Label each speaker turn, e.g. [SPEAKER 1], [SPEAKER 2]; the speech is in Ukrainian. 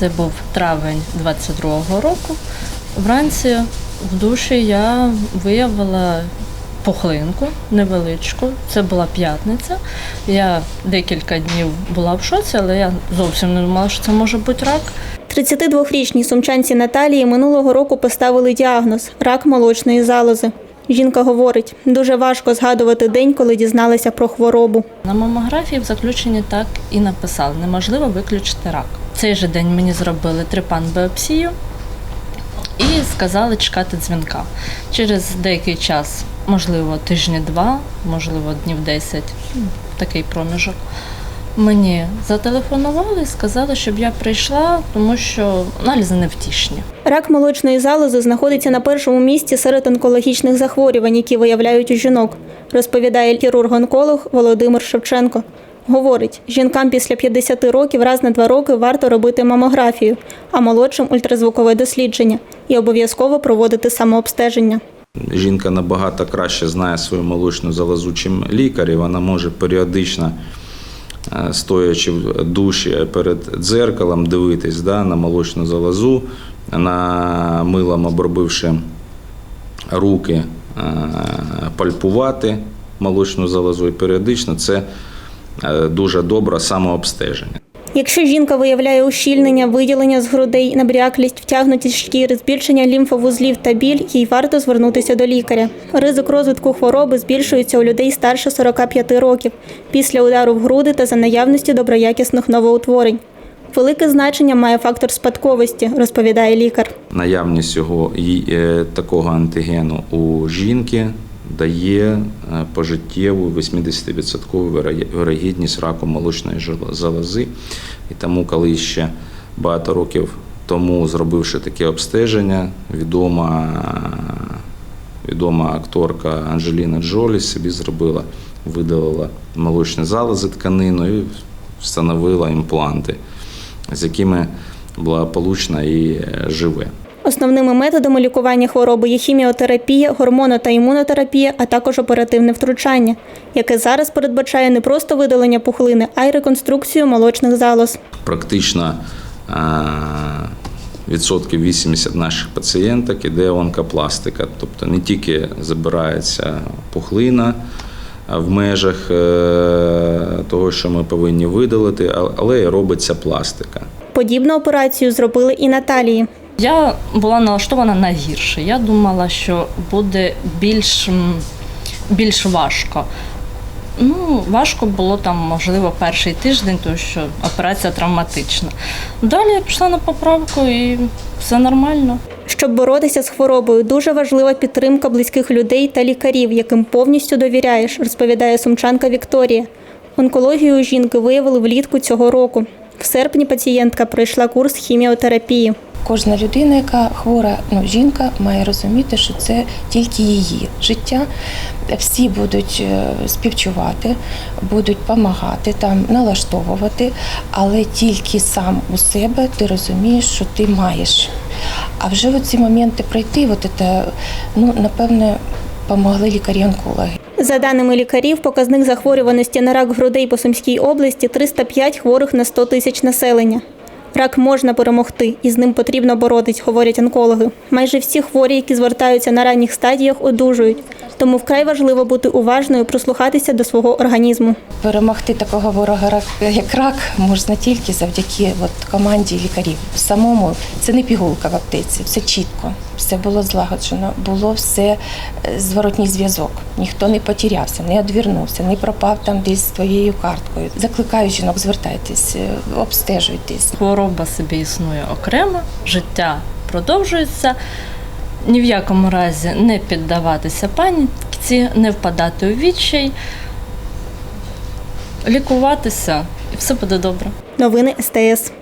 [SPEAKER 1] Це був травень 22-го року. Вранці в душі я виявила пухлинку невеличку. Це була п'ятниця. Я декілька днів була в шоці, але я зовсім не думала, що це може бути рак.
[SPEAKER 2] 32-річній сумчанці Наталії минулого року поставили діагноз рак молочної залози. Жінка говорить, дуже важко згадувати день, коли дізналася про хворобу.
[SPEAKER 1] На мамографії в заключенні так і написали: неможливо виключити рак. Цей же день мені зробили трипан біопсію і сказали чекати дзвінка. Через деякий час, можливо, тижні два, можливо, днів 10, ну, такий проміжок. Мені зателефонували і сказали, щоб я прийшла, тому що аналізи невтішні.
[SPEAKER 2] Рак молочної залози знаходиться на першому місці серед онкологічних захворювань, які виявляють у жінок, розповідає хірург-онколог Володимир Шевченко. Говорить, жінкам після 50 років раз на два роки варто робити мамографію, а молодшим ультразвукове дослідження і обов'язково проводити самообстеження.
[SPEAKER 3] Жінка набагато краще знає свою молочну залозу, чим лікар, вона може періодично, е, стоячи в душі перед дзеркалом, дивитись да, на молочну залозу, на милом обробивши руки, е, пальпувати молочну залозу і періодично це дуже добре самообстеження.
[SPEAKER 2] Якщо жінка виявляє ущільнення, виділення з грудей, набряклість, втягнутість шкіри, збільшення лімфовузлів та біль, їй варто звернутися до лікаря. Ризик розвитку хвороби збільшується у людей старше 45 років після удару в груди та за наявності доброякісних новоутворень. Велике значення має фактор спадковості, розповідає лікар.
[SPEAKER 3] Наявність цього е, такого антигену у жінки дає е, пожиттєву 80% виро- вирогідність раку молочної залози. І тому, коли ще багато років тому, зробивши таке обстеження, відома, відома акторка Анджеліна Джолі собі зробила, видалила молочні залози тканину і встановила імпланти, з якими благополучно і е, живе.
[SPEAKER 2] Основними методами лікування хвороби є хіміотерапія, гормоно- та імунотерапія, а також оперативне втручання, яке зараз передбачає не просто видалення пухлини, а й реконструкцію молочних залоз.
[SPEAKER 3] Практично е, відсотків 80 наших пацієнток іде онкопластика, тобто не тільки забирається пухлина е, в межах е, того, що ми повинні видалити, але й робиться пластика.
[SPEAKER 2] Подібну операцію зробили і Наталії.
[SPEAKER 1] Я була налаштована на гірше. Я думала, що буде більш, більш важко. Ну, важко було там, можливо, перший тиждень, тому що операція травматична. Далі я пішла на поправку і все нормально.
[SPEAKER 2] Щоб боротися з хворобою, дуже важлива підтримка близьких людей та лікарів, яким повністю довіряєш, розповідає сумчанка Вікторія. Онкологію жінки виявили влітку цього року. В серпні пацієнтка пройшла курс хіміотерапії.
[SPEAKER 4] Кожна людина, яка хвора, ну жінка, має розуміти, що це тільки її життя. Всі будуть е, співчувати, будуть допомагати, там налаштовувати, але тільки сам у себе ти розумієш, що ти маєш. А вже в ці моменти пройти, от це, ну напевне, допомогли лікарі-онкологи.
[SPEAKER 2] За даними лікарів, показник захворюваності на рак грудей по Сумській області 305 хворих на 100 тисяч населення. Рак можна перемогти, і з ним потрібно боротись, говорять онкологи. Майже всі хворі, які звертаються на ранніх стадіях, одужують. Тому вкрай важливо бути уважною, прислухатися до свого організму.
[SPEAKER 4] Перемогти такого ворога як рак можна тільки завдяки от команді лікарів. Самому це не пігулка в аптеці, все чітко, все було злагоджено, було все е, зворотній зв'язок. Ніхто не потерявся, не одвернувся, не пропав там десь з твоєю карткою. Закликаю жінок, звертайтесь, е, обстежуйтесь.
[SPEAKER 1] Хвороба собі існує окремо, життя продовжується. Ні в якому разі не піддаватися паніці, не впадати у відчай, лікуватися, і все буде добре.
[SPEAKER 2] Новини СТС.